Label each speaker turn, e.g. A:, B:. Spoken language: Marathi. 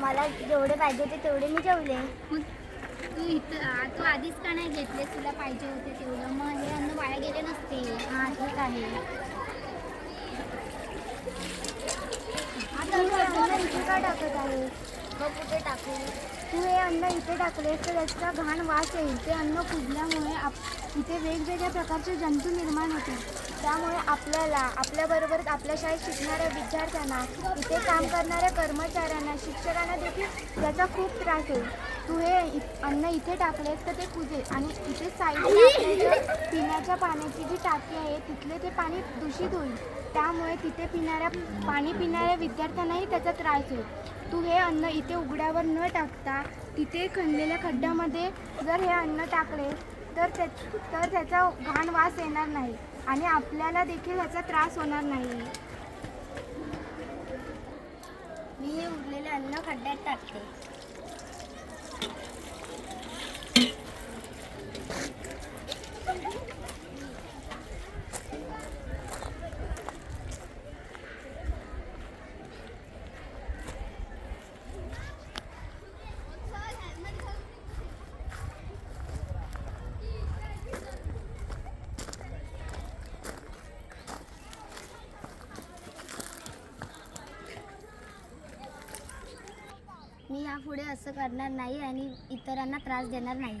A: मला जेवढे पाहिजे होते तेवढे मी जेवले.
B: तू इथं तू आधीच का नाही घेतले? तुला पाहिजे होते तेवढं. मग हे अन्न वाया गेले नसते.
A: हां ठीक आहे. आता तू हे अन्न इथे का टाकत आहे. मग कुठे टाकू तू अन्न इथे टाकलेस तर त्याचा घाण वास येईल. ते अन्न कुजल्यामुळे आप इथे वेगवेगळ्या प्रकारचे जंतू निर्माण होतील. त्यामुळे आपल्याला आपल्याबरोबर आपल्या शाळेत शिकणाऱ्या विद्यार्थ्यांना इथे काम करणाऱ्या कर्मचाऱ्यांना शिक्षकांना देखील त्याचा खूप त्रास होईल. तू हे अन्न इथे टाकलेस तर ते कुजेल आणि इथे साईडला पिण्याच्या पाण्याची जी टाकी आहे तिथले ते पाणी दूषित होईल. त्यामुळे तिथे पिणाऱ्या पाणी पिणाऱ्या विद्यार्थ्यांनाही त्याचा त्रास होईल. तू हे अन्न इथे उघड्यावर न टाकता तिथे खणलेल्या खड्ड्यामध्ये जर हे अन्न टाकले तर त्या तर त्याचा घाण वास येणार नाही आणि आपल्याला देखील ह्याचा त्रास होणार नाही. मी हे उरलेले अन्न खड्ड्यात टाकते. मी यापुढे असं करणार नाही आणि इतरांना त्रास देणार नाही.